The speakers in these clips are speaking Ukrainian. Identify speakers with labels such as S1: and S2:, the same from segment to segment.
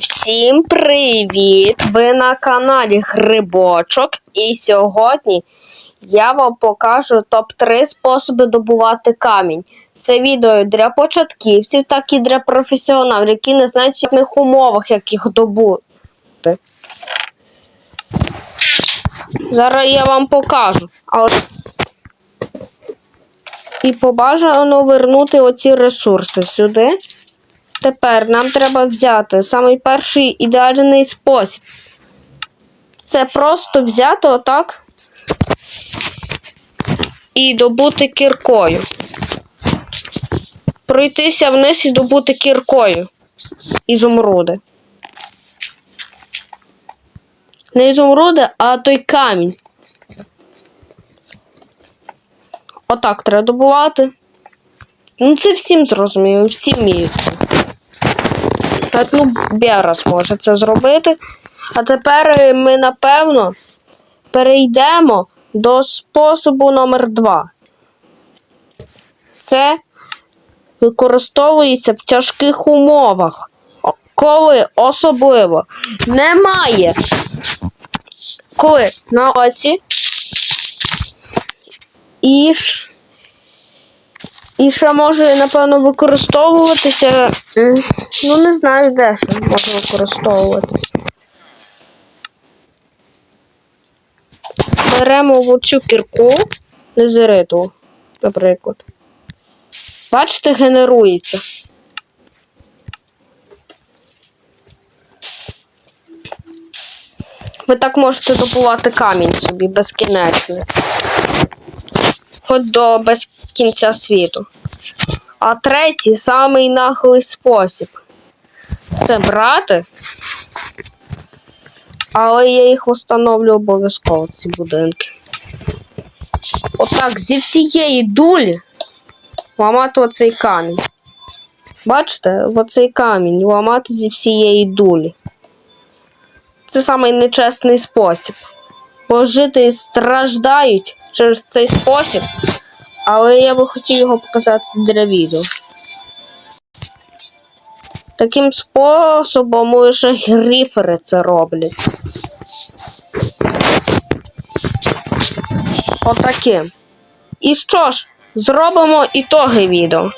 S1: Всім привіт! Ви на каналі Грибочок. І сьогодні я вам покажу топ-3 способи добувати камінь. Це відео для початківців, так і для професіоналів, які не знають в яких умовах як їх добути. Зараз я вам покажу. І побажано вернути оці ресурси сюди. Тепер нам треба взяти самий перший ідеальний спосіб. Це просто взяти отак і добути кіркою. Пройтися вниз і добути кіркою. Ізумруди. Не ізумруди, а той камінь. Отак треба добувати. Ну, це всім зрозуміло, всі вміють ну, Берас може це зробити. А тепер е, ми, напевно, перейдемо до способу номер 2 Це використовується в тяжких умовах. Коли особливо немає. Коли на оці і і ще може, напевно, використовуватися. Ну, не знаю, де ще може використовуватися. Беремо оцю кірку незериту, наприклад. Бачите, генерується. Ви так можете добувати камінь собі безкінечний. Хоч до без кінця світу. А третій самий наглий спосіб це брати. Але я їх встановлю обов'язково, ці будинки. Отак, зі всієї дулі ламати оцей камінь. Бачите, оцей камінь ламати зі всієї дулі. Це самий нечесний спосіб. Бо жителі страждають через цей спосіб, але я би хотів його показати для відео. Таким способом лише гріфери це роблять. Отаким. І що ж, зробимо ітоги відео.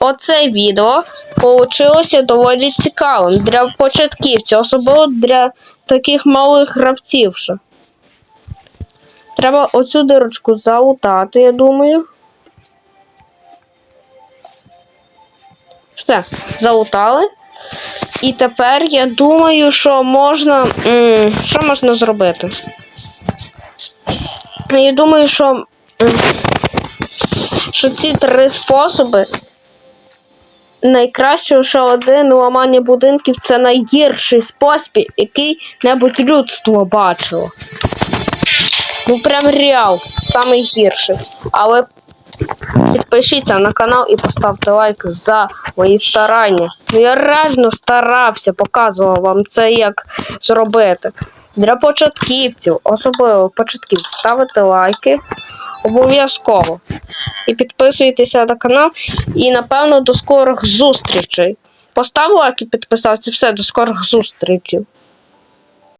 S1: Оце відео получилося доволі цікавим для початківців, особливо для таких малих гравців. Треба оцю дирочку залутати, я думаю. Все, залутали. І тепер я думаю, що можна. Що можна зробити? Я думаю, що, що ці три способи. Найкраще, що один ламання будинків це найгірший спосіб, який небудь людство бачило. Ну прям реал, самий гірший. Але підпишіться на канал і поставте лайк за мої старання. Ну я реально старався, показував вам це, як зробити. Для початківців, особливо початківців, ставите лайки обов'язково. І підписуйтеся на канал. І напевно до скорих зустрічей. Постав лайк і підписався. Все, до скорих зустрічей.